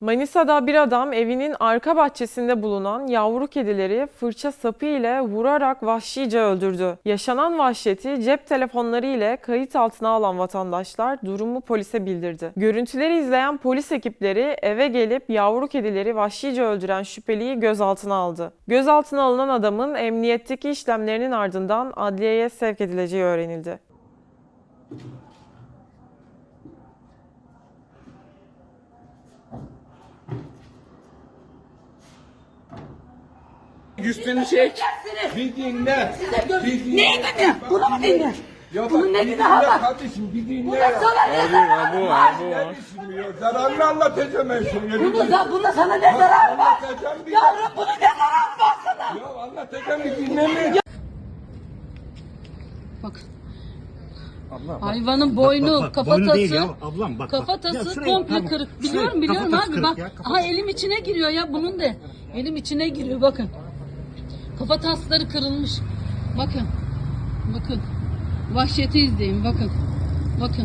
Manisa'da bir adam evinin arka bahçesinde bulunan yavru kedileri fırça sapı ile vurarak vahşice öldürdü. Yaşanan vahşeti cep telefonları ile kayıt altına alan vatandaşlar durumu polise bildirdi. Görüntüleri izleyen polis ekipleri eve gelip yavru kedileri vahşice öldüren şüpheliyi gözaltına aldı. Gözaltına alınan adamın emniyetteki işlemlerinin ardından adliyeye sevk edileceği öğrenildi. Üstünü çek. Bir dinle. Bir dinle. Neyi dinle? Bunu mu dinle? Ya bak, Bunun ne günahı var? Kardeşim bir dinle. Bunda sana ne zararı var? Kardeşim ya zararını anlatacağım ben sana. Bunu da, bunda sana ne zararı var? Yavrum bunun ne zararı var sana? Ya anlatacağım bir dinle mi? Bak Abla, bak. hayvanın boynu, bak, bak, kafatası, boynu değil ya, ablam, bak, bak. kafatası Ya komple tamam. kırık. Biliyorum biliyorum kafatası abi kırık bak. ya. Aha elim içine giriyor ya bunun da. Elim içine giriyor bakın. Kafa tasları kırılmış. Bakın. Bakın. Vahşeti izleyin bakın. Bakın.